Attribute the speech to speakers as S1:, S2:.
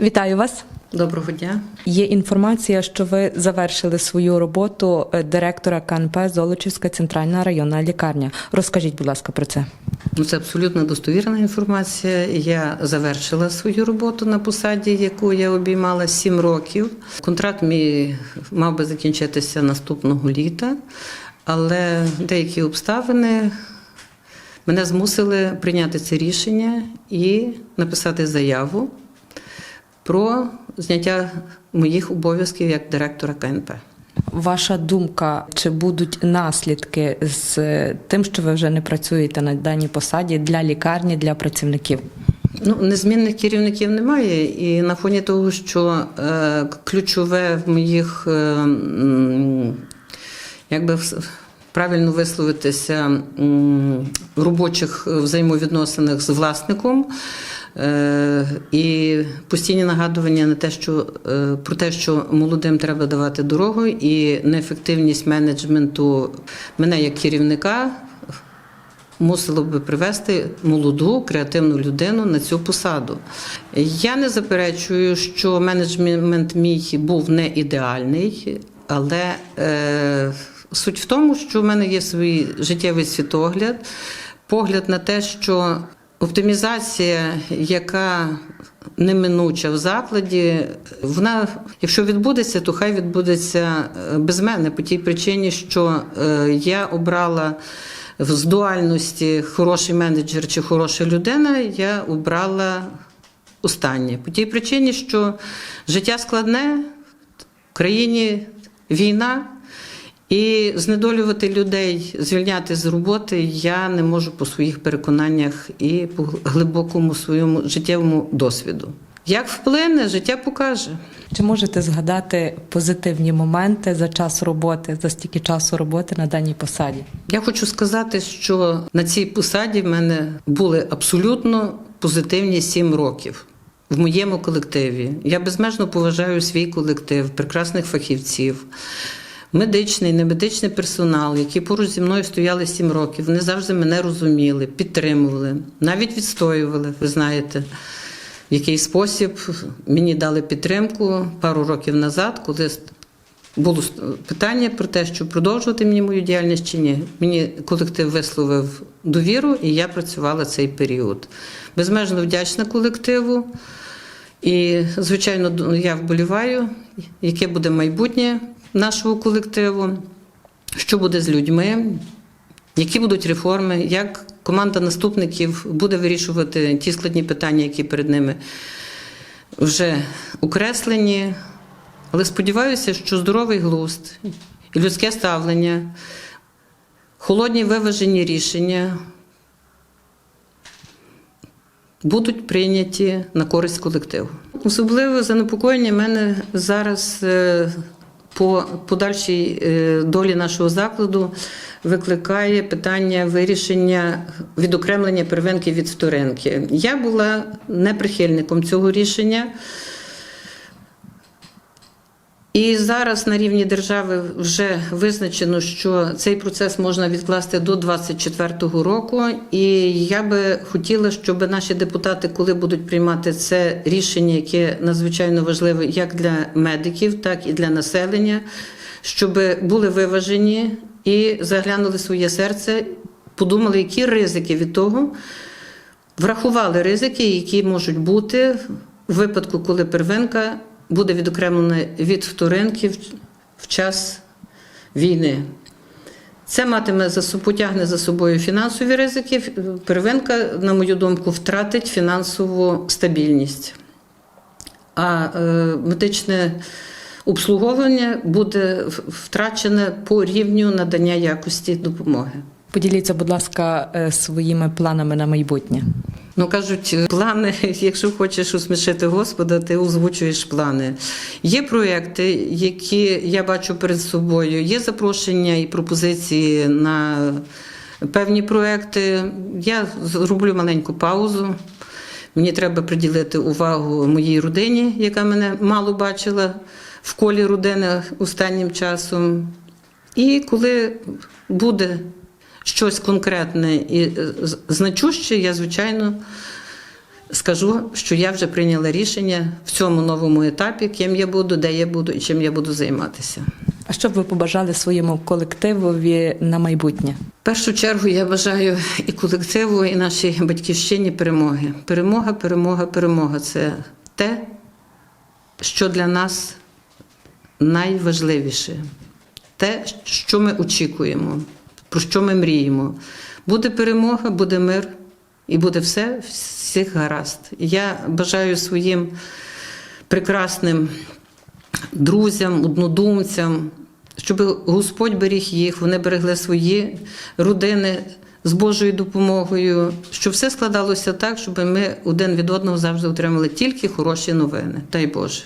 S1: Вітаю вас.
S2: Доброго дня.
S1: Є інформація, що ви завершили свою роботу е, директора КНП Золочівська центральна районна лікарня. Розкажіть, будь ласка, про це.
S2: Ну, це абсолютно достовірна інформація. Я завершила свою роботу на посаді, яку я обіймала 7 років. Контракт мій мав би закінчитися наступного літа, але деякі обставини мене змусили прийняти це рішення і написати заяву про зняття моїх обов'язків як директора КНП.
S1: Ваша думка, чи будуть наслідки з тим, що ви вже не працюєте на даній посаді для лікарні, для працівників?
S2: Ну, незмінних керівників немає, і на фоні того, що е, ключове в моїх, е, м, як би вс- правильно висловитися, м, робочих взаємовідносинах з власником. Е, і постійні нагадування на те, що е, про те, що молодим треба давати дорогу, і неефективність менеджменту мене як керівника мусило би привести молоду креативну людину на цю посаду. Я не заперечую, що менеджмент мій був не ідеальний, але е, суть в тому, що в мене є свій життєвий світогляд, погляд на те, що оптимізація, яка неминуча в закладі, вона, якщо відбудеться, то хай відбудеться е, без мене по тій причині, що е, я обрала в дуальності хороший менеджер чи хороша людина, я обрала останнє. По тій причині, що життя складне, в країні війна, і знедолювати людей, звільняти з роботи я не можу по своїх переконаннях і по глибокому своєму життєвому досвіду. Як вплине, життя покаже.
S1: Чи можете згадати позитивні моменти за час роботи, за стільки часу роботи на даній посаді?
S2: Я хочу сказати, що на цій посаді в мене були абсолютно позитивні сім років в моєму колективі. Я безмежно поважаю свій колектив, прекрасних фахівців. Медичний, немедичний персонал, які поруч зі мною стояли сім років, вони завжди мене розуміли, підтримували, навіть відстоювали. Ви знаєте, в який спосіб мені дали підтримку пару років назад, коли було питання про те, що продовжувати мені мою діяльність чи ні. Мені колектив висловив довіру, і я працювала цей період. Безмежно вдячна колективу. І, звичайно, я вболіваю, яке буде майбутнє нашого колективу, що буде з людьми, які будуть реформи, як команда наступників буде вирішувати ті складні питання, які перед ними вже окреслені. Але сподіваюся, що здоровий глузд і людське ставлення, холодні виважені рішення будуть прийняті на користь колективу. Особливо занепокоєння мене зараз е, по подальшій е, долі нашого закладу викликає питання вирішення відокремлення первинки від вторинки. Я була неприхильником цього рішення. І зараз на рівні держави вже визначено, що цей процес можна відкласти до 2024 року. І я би хотіла, щоб наші депутати, коли будуть приймати це рішення, яке надзвичайно важливе як для медиків, так і для населення, щоб були виважені і заглянули своє серце, подумали, які ризики від того, врахували ризики, які можуть бути в випадку, коли первинка буде відокремлена від вторинки в- час війни. Це матиме за потягне за собою фінансові ризики. Первинка, на мою думку, втратить фінансову стабільність. А е, медичне обслуговування буде втрачене по рівню надання якості допомоги.
S1: Поділіться, будь ласка, е, своїми планами на майбутнє.
S2: Ну кажуть, плани, якщо хочеш усмішити Господа, ти озвучуєш плани. Є проекти, які я бачу перед собою, є запрошення і пропозиції на певні проекти. Я зроблю маленьку паузу. Мені треба приділити увагу моїй родині, яка мене мало бачила в колі родини останнім часом. І коли буде щось конкретне і е, значуще, я, звичайно, скажу, що я вже прийняла рішення в цьому новому етапі, ким я буду, де я буду і чим я буду займатися.
S1: А що б ви побажали своєму колективові на майбутнє?
S2: В першу чергу я бажаю і колективу, і нашій батьківщині перемоги. Перемога, перемога, перемога це те, що для нас найважливіше, те, що ми очікуємо, про що ми мріємо. Буде перемога, буде мир і буде все всіх гаразд. Я бажаю своїм прекрасним друзям, однодумцям, щоб Господь беріг їх, вони берегли свої родини з Божою допомогою, щоб все складалося так, щоб ми один від одного завжди отримали тільки хороші новини. Дай Боже.